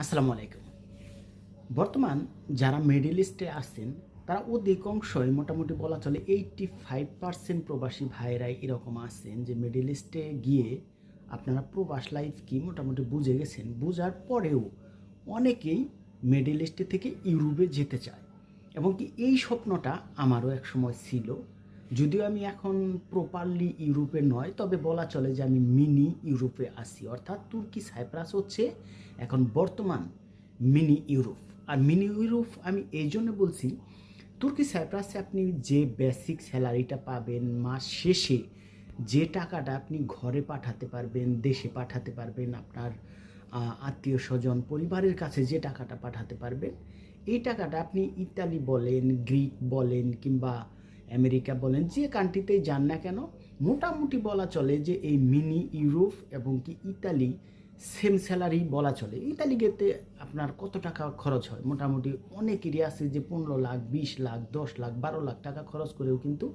আসসালামু আলাইকুম। বর্তমান যারা মিডিল ইস্টে আছেন, তারা অধিকাংশই মোটামুটি বলা চলে এইটটি ফাইভ পার্সেন্ট প্রবাসী ভাইরাই এরকম আছেন যে মিডিল ইস্টে গিয়ে আপনারা প্রবাস লাইফ কি মোটামুটি বুঝে গেছেন। বুঝার পরেও অনেকেই মিডিল ইস্টে থেকে ইউরোপে যেতে চায়। এবং কি এই স্বপ্নটা আমারও এক সময় ছিল। যদিও আমি এখন প্রপারলি ইউরোপে নয়, তবে বলা চলে যে আমি মিনি ইউরোপে আসি অর্থাৎ তুর্কি, সাইপ্রাস হচ্ছে এখন বর্তমান মিনি ইউরোপ আর মিনি ইউরোপ আমি এই জন্য বলছি, তুর্কি, সাইপ্রাসে আপনি যে বেসিক স্যালারিটা পাবেন মাস শেষে, যে টাকাটা আপনি ঘরে পাঠাতে পারবেন, দেশে পাঠাতে পারবেন, আপনার আত্মীয় স্বজন, পরিবারের কাছে যে টাকাটা পাঠাতে পারবেন, এই টাকাটা আপনি ইতালি বলেন, গ্রিক বলেন কিংবা আমেরিকা বলেন, যে কান্ট্রিতেই যান না কেন, মোটামুটি বলা চলে যে এই মিনি ইউরোপ এবং কি ইতালি সেম স্যালারি বলা চলে। ইতালি গেতে আপনার কত টাকা খরচ হয়? মোটামুটি অনেক এরিয়া আছে যে পনেরো লাখ, বিশ লাখ, দশ লাখ, বারো লাখ টাকা খরচ করেও কিন্তু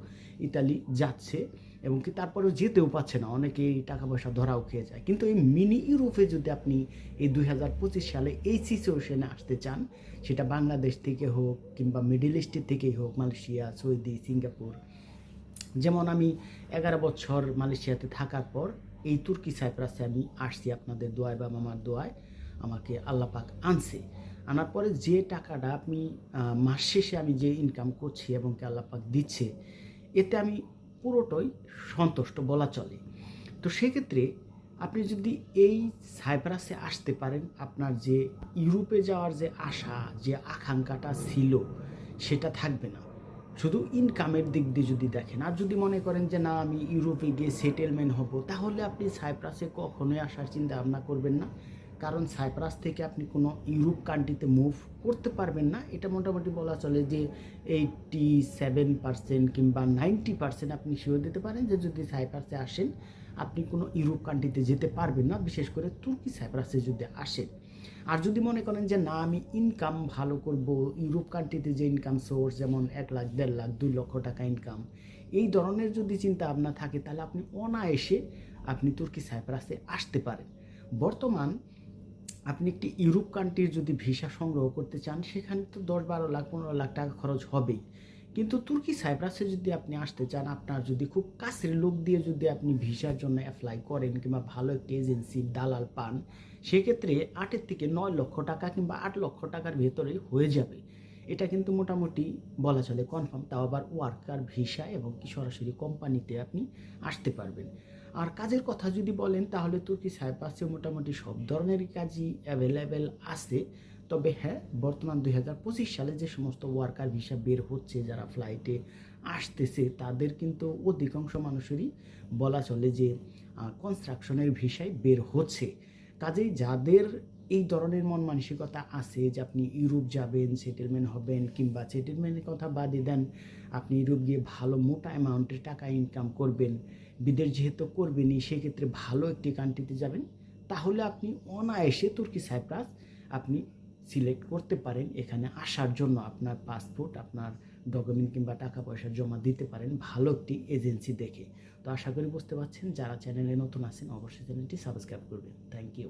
ইতালি যাচ্ছে। এবং কি তারপরেও যেতেও পাচ্ছে না। অনেকে এই টাকা পয়সা ধরাও খেয়ে যায়। কিন্তু এই মিনি ইউরোপে যদি আপনি এই দুই হাজার পঁচিশ সালে এই সিচুয়েশনে আসতে চান, সেটা বাংলাদেশ থেকে হোক কিংবা মিডিল ইস্টের থেকেই হোক, মালয়েশিয়া, সৌদি, সিঙ্গাপুর, যেমন আমি এগারো বছর মালয়েশিয়াতে থাকার পর এই তুর্কি সাইপ্রাসে আমি আসছি আপনাদের দোয়ায় বা মামার দোয়ায়, আমাকে আল্লাপাক আনছে। আনার পরে যে টাকাটা আপনি মাস শেষে আমি যে ইনকাম করছি এবং কি আল্লাপাক দিচ্ছে, এতে আমি পুরোটাই সন্তুষ্ট, বলা চলে। তো সেক্ষেত্রে আপনি যদি এই সাইপ্রাসে আসতে পারেন, আপনার যে ইউরোপে যাওয়ার যে আশা, যে আকাঙ্ক্ষাটা ছিল, সেটা থাকবে না। শুধু ইনকামের দিক দিয়ে যদি দেখেন, আর যদি মনে করেন যে, না, আমি ইউরোপে গিয়ে সেটেলমেন্ট হব, তাহলে আপনি সাইপ্রাসে কখনোই আসার চিন্তা ভাবনা করবেন না। কারণ সাইপ্রাস থেকে আপনি কোনো ইউরোপ কান্ট্রিতে মুভ করতে পারবেন না। এটা মোটামুটি বলা চলে যে এইটটি সেভেন পার্সেন্ট কিংবা নাইনটি পার্সেন্ট আপনি শিওর দিতে পারেন যে যদি সাইপ্রাসে আসেন, আপনি কোনো ইউরোপ কান্ট্রিতে যেতে পারবেন না, বিশেষ করে তুর্কি সাইপ্রাসে যদি আসেন। আর যদি মনে করেন যে না, আমি ইনকাম ভালো করব, ইউরোপ কান্ট্রিতে যে ইনকাম সোর্স যেমন এক লাখ, দেড় লাখ, দুই লক্ষ টাকা ইনকাম এই ধরনের যদি চিন্তা ভাবনা থাকে, তাহলে আপনি অনায়াসে আপনি তুর্কি সাইপ্রাসে আসতে পারেন। বর্তমান আপনি একটি ইউরোপ কান্ট্রির যদি ভিসা সংগ্রহ করতে চান, সেখানে তো দশ বারো লাখ, পনেরো লাখ টাকা খরচ হবেই। কিন্তু তুর্কি সাইপ্রাসে যদি আপনি আসতে চান, আপনার যদি খুব কাছের লোক দিয়ে যদি আপনি ভিসার জন্য অ্যাপ্লাই করেন কিংবা ভালো একটি এজেন্সি দালাল পান, সেক্ষেত্রে আটের থেকে নয় লক্ষ টাকা কিংবা আট লক্ষ টাকার ভেতরে হয়ে যাবে। এটা কিন্তু মোটামুটি বলা চলে কনফার্ম তাও আবার ওয়ার্কার ভিসা এবং কি সরাসরি কোম্পানিতে আপনি আসতে পারবেন। আর কাজের কথা যদি বলেন, তাহলে তুর্কি সাইপ্রাসে মোটামুটি সব ধরনেরই কাজই অ্যাভেলেবেল আছে। তবে হ্যাঁ বর্তমান দু হাজার পঁচিশ সালে যে সমস্ত ওয়ার্কার ভিসা বের হচ্ছে, যারা ফ্লাইটে আসতেছে, তাদের কিন্তু অধিকাংশ মানুষেরই বলা চলে যে কনস্ট্রাকশনের ভিসাই বের হচ্ছে। কাজেই যাদের এই ধরনের মন মানসিকতা আছে যে আপনি ইউরোপ যাবেন সেটেলমেন্ট হবেন কিংবা সেটেলমেন্টের কথা বাদে দেন, আপনি ইউরোপ গিয়ে ভালো মোটা অ্যামাউন্টের টাকা ইনকাম করবেন, বিদেশ যেহেতু করবেনই, সেক্ষেত্রে ভালো একটি কান্ট্রিতে যাবেন, তাহলে আপনি অনায়াসে তুর্কি সাইপ্রাস আপনি সিলেক্ট করতে পারেন। এখানে আসার জন্য আপনার পাসপোর্ট আপনার ডকুমেন্ট কিংবা টাকা পয়সা জমা দিতে পারেন ভালো একটি এজেন্সি দেখে। তো আশা করি বুঝতে পারছেন, যারা চ্যানেলে নতুন আছেন, অবশ্যই চ্যানেলটি সাবস্ক্রাইব করবেন। Thank you